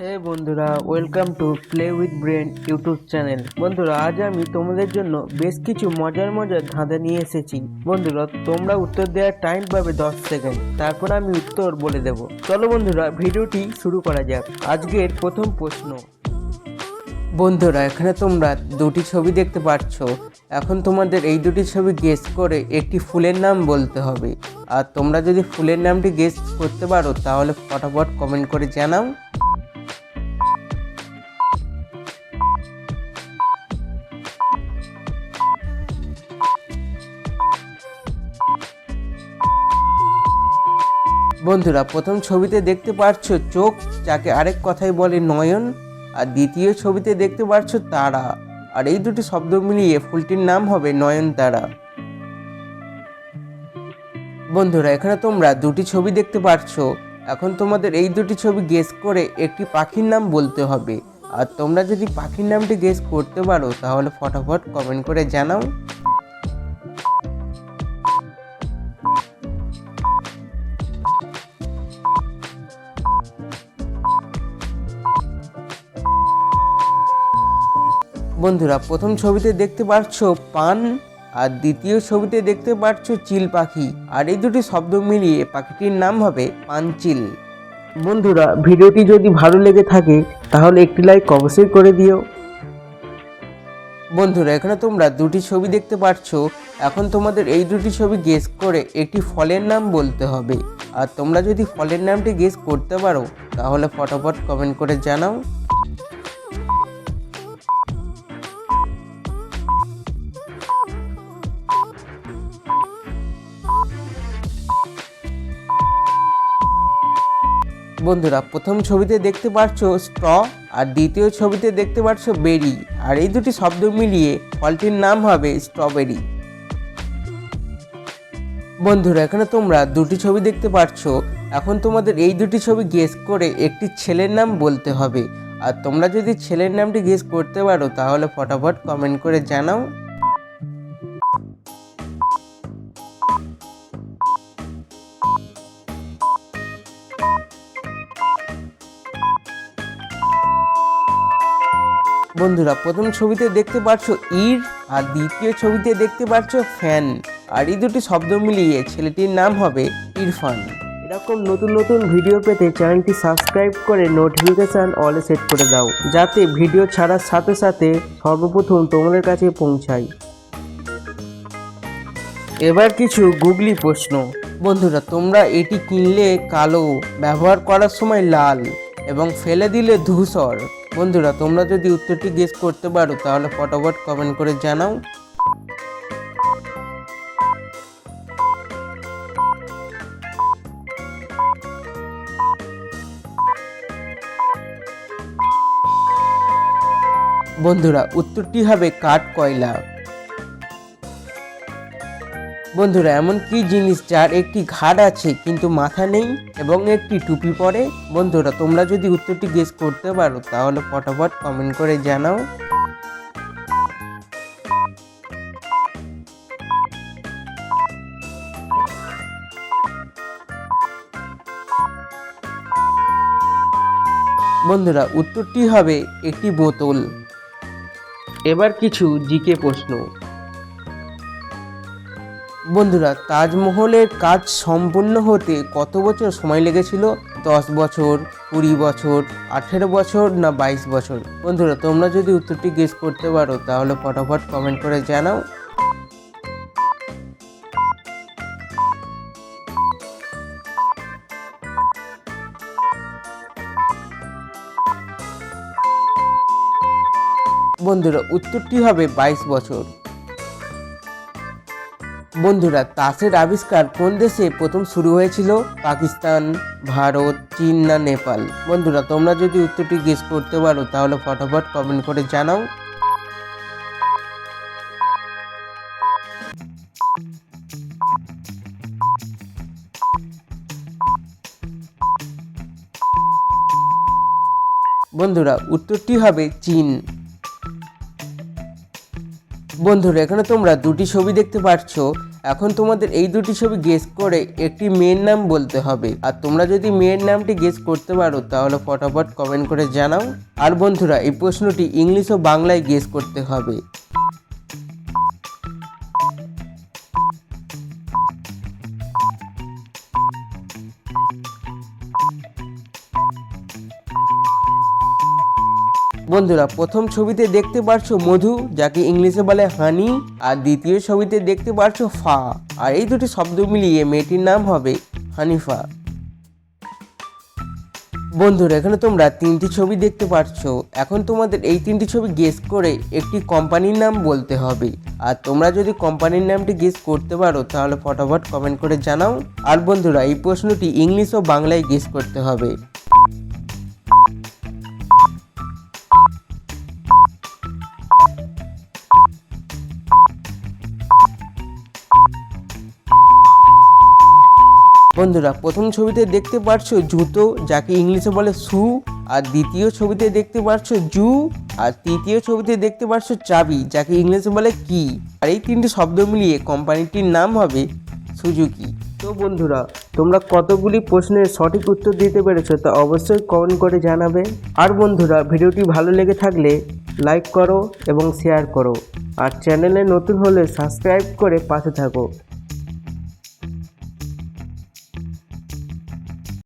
হে বন্ধুরা welcome to play with brain YouTube channel বন্ধুরা, আজ আমি তোমাদের জন্য বেশ কিছু মজার মজার ধাঁধা নিয়ে এসেছি। বন্ধুরা, তোমরা উত্তর দেওয়ার টাইম পাবে দশ সেকেন্ড তারপর আমি উত্তর বলে দেব। চলো বন্ধুরা, ভিডিওটি শুরু করা যাক। আজকের প্রথম প্রশ্ন। বন্ধুরা, এখানে তোমরা দুটি ছবি দেখতে পাচ্ছ। এখন তোমাদের এই দুটি ছবি গেস করে একটি ফুলের নাম বলতে হবে। আর তোমরা যদি ফুলের নামটি গেস করতে পারো, তাহলে ফটাফট কমেন্ট করে জানাও। বন্ধুরা, প্রথম ছবিতে দেখতে পাচ্ছ চোখ, যাকে আরেক কথাই বলে নয়ন, আর দ্বিতীয় ছবিতে দেখতে পাচ্ছ তারা। আর এই দুটি শব্দ মিলিয়ে ফুলটির নাম হবে নয়নতারা বন্ধুরা, এখানে তোমরা দুটি ছবি দেখতে পাচ্ছ এখন তোমাদের এই দুটি ছবি গেস করে একটি পাখির নাম বলতে হবে। আর তোমরা যদি পাখির নামটি গেস করতে পারো, তাহলে ফটাফট কমেন্ট করে জানাও। বন্ধুরা, প্রথম ছবিতে দেখতে পাচ্ছ পান, আর দ্বিতীয় ছবিতে দেখতে পাচ্ছ চিল পাখি, আর এই দুটি শব্দ মিলিয়ে পাখিটির নাম হবে পানচিল। বন্ধুরা, ভিডিওটি যদি ভালো লেগে থাকে, তাহলে একটি লাইক অবশ্যই করে দিও। বন্ধুরা, এখানে তোমরা দুটি ছবি দেখতে পাচ্ছ। এখন তোমাদের এই দুটি ছবি গেস করে একটি ফলের নাম বলতে হবে। আর তোমরা যদি ফলের নামটি গেস করতে পারো, তাহলে ফটোফট কমেন্ট করে জানাও। বন্ধুরা, প্রথম ছবিতে দেখতে পাচ্ছ স্ট্র আর দ্বিতীয় ছবিতে দেখতে পাচ্ছ বেরি। আর এই দুটি শব্দ মিলিয়ে ফলটির নাম হবে স্ট্রবেরি। বন্ধুরা, এখানে তোমরা দুটি ছবি দেখতে পাচ্ছ এখন তোমাদের এই দুটি ছবি গেস করে একটি ছেলের নাম বলতে হবে। আর তোমরা যদি ছেলের নামটি গেস করতে পারো, তাহলে ফটাফট কমেন্ট করে জানাও। বন্ধুরা, প্রথম ছবিতে দেখতে পাচ্ছ ইর আর দ্বিতীয় ছবিতে দেখতে পাচ্ছ ফ্যান। আর এই দুটি শব্দ মিলিয়ে ছেলেটির নাম হবে ইরফান। এরকম নতুন নতুন ভিডিও পেতে চ্যানেলটি সাবস্ক্রাইব করে নোটিফিকেশান অলে সেট করে দাও, যাতে ভিডিও ছাড়ার সাথে সাথে সর্বপ্রথম তোমাদের কাছে পৌঁছায়। এবার কিছু গুগলি প্রশ্ন। বন্ধুরা, তোমরা এটি কিনলে কালো, ব্যবহার করার সময় লাল এবং ফেলে দিলে ধূসর। বন্ধুরা, তোমরা যদি উত্তরটি গেস করতে পারো, তাহলে ফটোফট কমেন্ট করে জানাও। বন্ধুরা, উত্তরটি হবে কাঠ কয়লা। বন্ধুরা, এমন কি জিনিস যার একটি ঘাট আছে কিন্তু মাথা নেই এবং একটি টুপি পরে? বন্ধুরা, তোমরা যদি উত্তরটি গেস করতে পারো, তাহলে ফটাফট কমেন্ট করে জানাও। বন্ধুরা, উত্তরটি হবে একটি বোতল। এবার কিছু জিকে প্রশ্ন। বন্ধুরা, তাজমহলের কাজ সম্পূর্ণ হতে কত বছর সময় লেগেছিল? দশ বছর, কুড়ি বছর, আঠেরো বছর না বাইশ বছর? বন্ধুরা, তোমরা যদি উত্তরটি গেস করতে পারো, তাহলে ফটাফট কমেন্ট করে জানাও। বন্ধুরা, উত্তরটি হবে বাইশ বছর। বন্ধুরা, তাসের আবিষ্কার কোন দেশে প্রথম শুরু হয়েছিল? পাকিস্তান, ভারত, চীন না নেপাল? বন্ধুরা, তোমরা যদি উত্তরটি গেস করতে পারো, তাহলে ফটাফট কমেন্ট করে জানাও। বন্ধুরা, উত্তরটি হবে চীন। বন্ধুরা, এখানে তোমরা দুটি ছবি দেখতে পাচ্ছ এখন তোমাদের এই দুটি ছবি গেস করে একটি মেয়ের নাম বলতে হবে। আর তোমরা যদি মেয়ের নামটি গেস করতে পারো, তাহলে ফটাফট কমেন্ট করে জানাও। আর বন্ধুরা, এই প্রশ্নটি ইংলিশ ও বাংলায় গেস করতে হবে। বন্ধুরা, প্রথম ছবিতে দেখতে পারছ মধু, যাকে ইংলিশে বলে হানি, আর দ্বিতীয় ছবিতে দেখতে পারছ ফা। আর এই দুটি শব্দ মিলিয়ে মেয়েটির নাম হবে হানিফা। বন্ধুরা, এখানে তোমরা তিনটি ছবি দেখতে পাচ্ছো এখন তোমাদের এই তিনটি ছবি গেস করে একটি কোম্পানির নাম বলতে হবে। আর তোমরা যদি কোম্পানির নামটি গেস করতে পারো, তাহলে ফটাফট কমেন্ট করে জানাও। আর বন্ধুরা, এই প্রশ্নটি ইংলিশ ও বাংলায় গেস করতে হবে। বন্ধুরা, প্রথম ছবিতে দেখতে পারছ জুতো, যাকে ইংলিশে বলে শু আর দ্বিতীয় ছবিতে দেখতে পারছ জু, আর তৃতীয় ছবিতে দেখতে পারছ চাবি, যাকে ইংলিশে বলে কি। আর এই তিনটি শব্দ মিলিয়ে কোম্পানিটির নাম হবে সুজুকি। তো বন্ধুরা, তোমরা কতগুলি প্রশ্নের সঠিক উত্তর দিতে পেরেছ তা অবশ্যই কমেন্ট করে জানাবে। আর বন্ধুরা, ভিডিওটি ভালো লেগে থাকলে লাইক করো এবং শেয়ার করো। আর চ্যানেলে নতুন হলে সাবস্ক্রাইব করে পাশে থাকো।